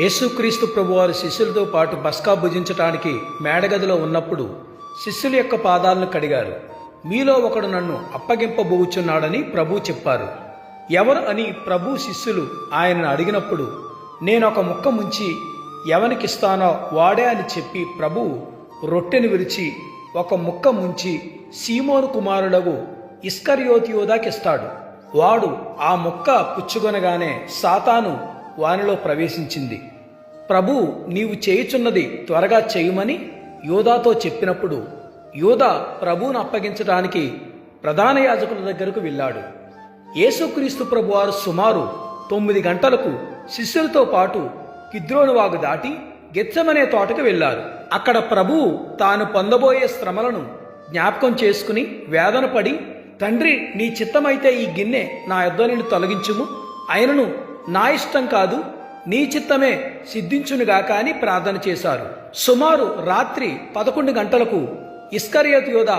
యేసుక్రీస్తు ప్రభువారు శిష్యులతో పాటు బస్కా భుజించటానికి మేడగదిలో ఉన్నప్పుడు శిష్యుల యొక్క పాదాలను కడిగారు. మీలో ఒకడు నన్ను అప్పగింపబోచున్నాడని ప్రభు చెప్పారు. ఎవరు అని ప్రభు శిష్యులు ఆయనను అడిగినప్పుడు నేను ఒక ముక్క ముంచి ఎవనికిస్తానో వాడే అని చెప్పి ప్రభు రొట్టెను విరిచి ఒక ముక్క ముంచి సీమోను కుమారుడగు ఇస్కర్యోతియోదాకిస్తాడు వాడు ఆ ముక్క పుచ్చుకొనగానే సాతాను వానిలో ప్రవేశించింది. ప్రభు నీవు చేయుచున్నది త్వరగా చేయుమని యోధాతో చెప్పినప్పుడు యోధా ప్రభువును అప్పగించడానికి ప్రధాన యాజకుల దగ్గరకు వెళ్ళాడు. యేసుక్రీస్తు ప్రభువారు సుమారు తొమ్మిది గంటలకు శిష్యులతో పాటు కిద్రోను వాగు దాటి గెచ్చమనే తోటకు వెళ్ళారు. అక్కడ ప్రభువు తాను పొందబోయే శ్రమలను జ్ఞాపకం చేసుకుని వేదన పడి తండ్రి నీ చిత్తమైతే ఈ గిన్నె నా యుద్ధ నుండి తొలగించుము. ఆయనను నా ఇష్టం కాదు నీ చిత్తమే సిద్ధించునుగాక అని ప్రార్థన చేశారు. సుమారు రాత్రి పదకొండు గంటలకు ఇస్కరియత్ యోధ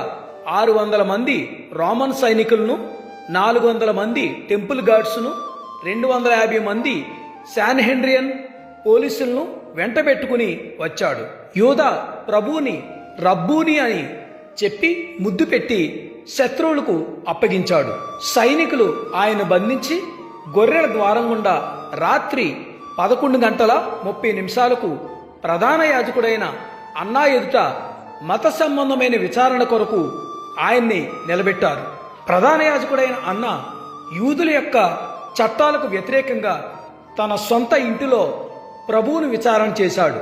ఆరు వందల మంది రోమన్ సైనికులను నాలుగు వందల మంది టెంపుల్ గార్డ్స్ను రెండు వందల యాభై మంది శాన్ హెన్రియన్ పోలీసులను వెంటబెట్టుకుని వచ్చాడు. యోధ ప్రభువుని రబ్బూని అని చెప్పి ముద్దు పెట్టి శత్రువులకు అప్పగించాడు. సైనికులు ఆయన బంధించి గొర్రెల ద్వారం గుండా రాత్రి పదకొండు గంటల ముప్పై నిమిషాలకు ప్రధాన యాజకుడైన అన్నా ఎదుట మత సంబంధమైన విచారణ కొరకు ఆయన్ని నిలబెట్టారు. ప్రధాన యాజకుడైన అన్న యూదుల యొక్క చట్టాలకు వ్యతిరేకంగా తన సొంత ఇంటిలో ప్రభువును విచారణ చేశాడు.